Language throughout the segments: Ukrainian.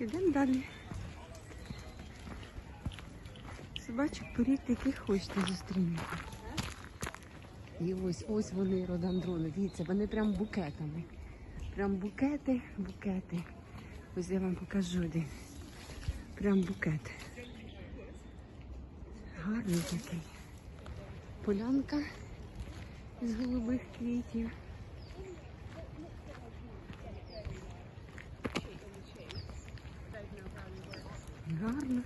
Йдемо далі. Собачок порід, яких хочете зустрінути. І ось ось вони родандрони. Дивіться, вони прям букетами. Прям букети, букети. Ось я вам покажу один. Прям букет. Гарний такий. Полянка з голубих квітів. Гарно.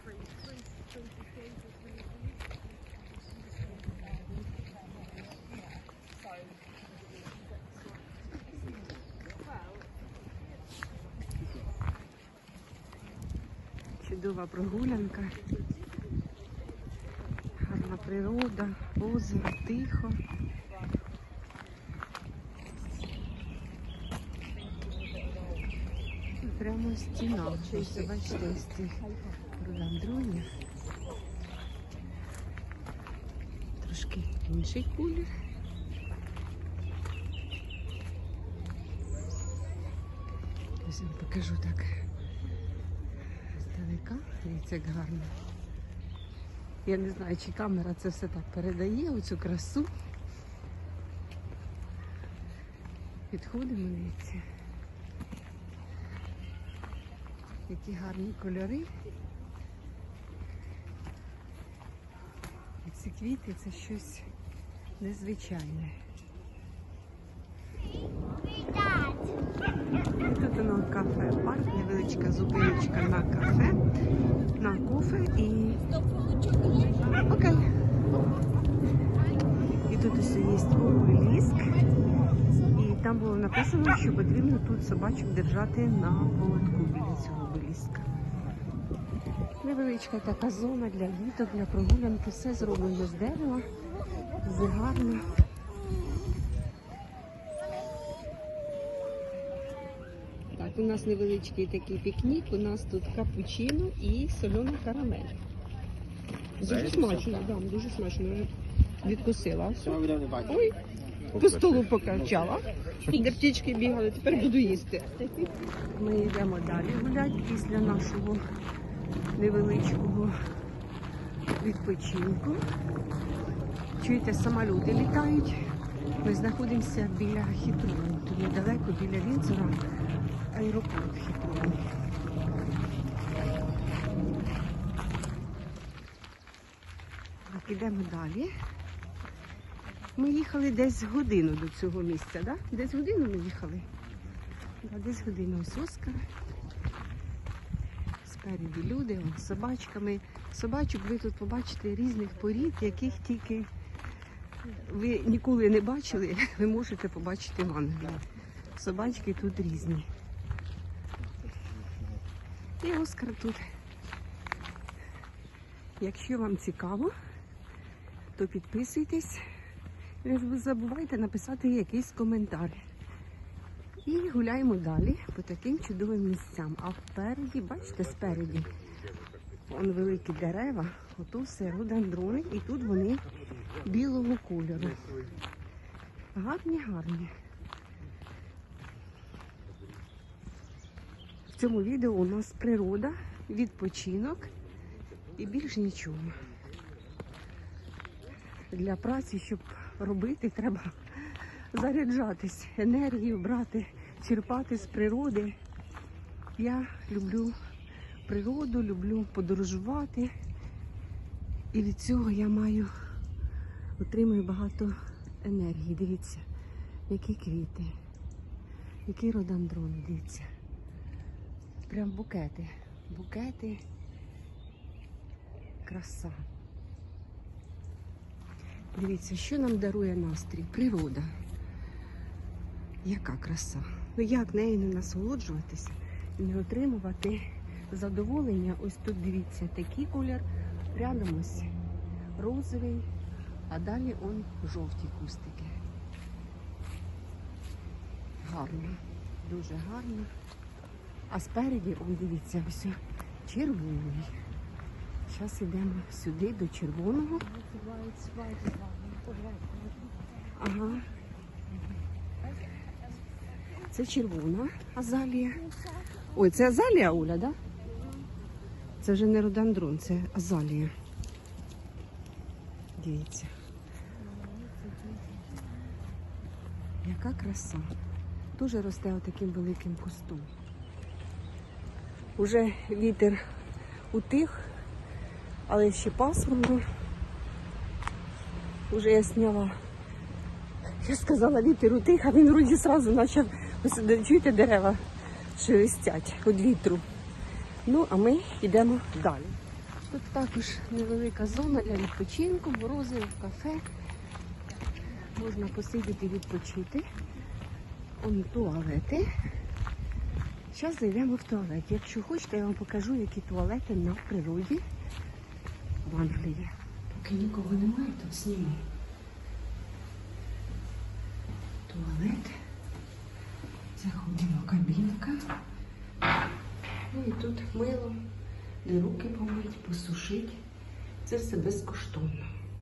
Чудова прогулянка. Гарна природа, озеро, тихо. Прямо стіна. Ось бачите, із цих рододендронів. Трошки інший колір. Ось я вам покажу так. Здалека. Дивіться, як гарно. Я не знаю, чи камера це все так передає, оцю красу. Підходимо, дивіться. Які гарні кольори. І ці квіти це щось незвичайне. І тут воно кафе, парк, невеличка зупиночка на кафе, на кофе і. Окей. І тут ось є обеліск. Там було написано, що потрібно тут собачок держати на поводку біля цього обеліска. Невеличка така зона для діток, для прогулянки. Все зроблено з дерева. Дуже гарно. Так, у нас невеличкий такий пікнік. У нас тут капучино і солена карамель. Дуже смачно, да, дуже смачно. Вже відкусила. Ой, по столу покачала. Де птічки бігали, тепер буду їсти. Ми йдемо далі гуляти після нашого невеличкого відпочинку. Чуєте, самоліти літають. Ми знаходимося біля Хітрону. Тут недалеко біля Вінцера аеропорт Хітрону. Так, ідемо далі. Ми їхали десь годину до цього місця, да? Десь годину ми їхали. Да, десь годину ось Оскар. Спереді люди, з собачками. Собачок ви тут побачите різних порід, яких тільки ви ніколи не бачили, ви можете побачити в Англії. Собачки тут різні. І Оскар тут. Якщо вам цікаво, то підписуйтесь. Не забувайте написати якийсь коментар. І гуляємо далі по таким чудовим місцям. А впереді, бачите, спереді, вон великі дерева, ото все рододендрони, і тут вони білого кольору. Гарні, гарні. В цьому відео у нас природа, відпочинок і більш нічого. Для праці, щоб робити, треба заряджатись, енергію брати, черпати з природи. Я люблю природу, люблю подорожувати. І від цього я маю, отримую багато енергії. Дивіться, які квіти, які родандрони, дивіться. Прям букети. Букети. Краса. Дивіться, що нам дарує настрій? Природа. Яка краса. Ну як нею не насолоджуватися не отримувати задоволення? Ось тут дивіться, такий колір, рядом ось розовий, а далі он жовті кустики. Гарно, дуже гарно. А спереді, он дивіться, ось червоний. Зараз йдемо сюди до червоного. Ага. Це червона азалія. Ой, це азалія, Оля, да? Це вже не родендрон, це азалія. Дивіться. Яка краса. Дуже росте отаким великим кустом. Уже вітер утих, але ще пасмурно. Уже я сняла. Я сказала, вітер утих, а він вроді сразу почав. Ось чуєте, дерева шелестять від вітру. Ну, а ми йдемо далі. Тут також невелика зона для відпочинку, морозиво, кафе. Можна посидіти відпочити. Он туалети. Зараз зайдемо в туалет. Якщо хочете, я вам покажу, які туалети на природі в Англії. Поки нікого немає, то зніму. Туалет. Заходимо кабінка. Ну і тут мило, де руки помить, посушить. Це все безкоштовно.